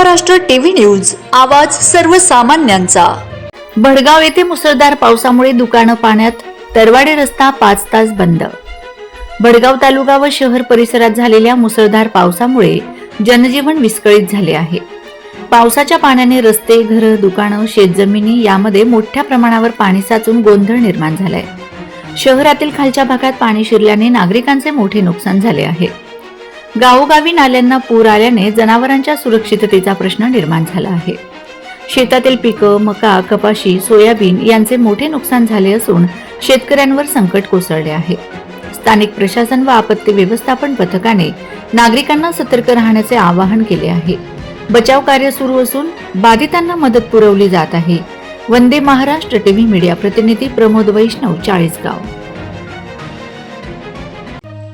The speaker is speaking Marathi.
महाराष्ट्र टीव्ही न्यूज आवाज सर्वसामान्यांचा. भडगाव येथे मुसळधार पावसामुळे दुकानं पाण्यात तरवाडे रस्ता पाच तास बंद. भडगाव तालुका व शहर परिसरात झालेल्या मुसळधार पावसामुळे जनजीवन विस्कळीत झाले आहे. पावसाच्या पाण्याने रस्ते घरं दुकानं शेतजमिनी यामध्ये मोठ्या प्रमाणावर पाणी साचून गोंधळ निर्माण झालाय. शहरातील खालच्या भागात पाणी शिरल्याने नागरिकांचे मोठे नुकसान झाले आहे. गावोगावी नाल्यांना पूर आल्याने जनावरांच्या सुरक्षिततेचा प्रश्न निर्माण झाला आहे. शेतातील पिकं मका कपाशी सोयाबीन यांचे मोठे नुकसान झाले असून शेतकऱ्यांवर संकट कोसळले आहे. स्थानिक प्रशासन व आपत्ती व्यवस्थापन पथकाने नागरिकांना सतर्क राहण्याचे आवाहन केले आहे. बचाव कार्य सुरू असून बाधितांना मदत पुरवली जात आहे. वंदे महाराष्ट्र टीव्ही मीडिया प्रतिनिधी प्रमोद वैष्णव चाळीसगाव.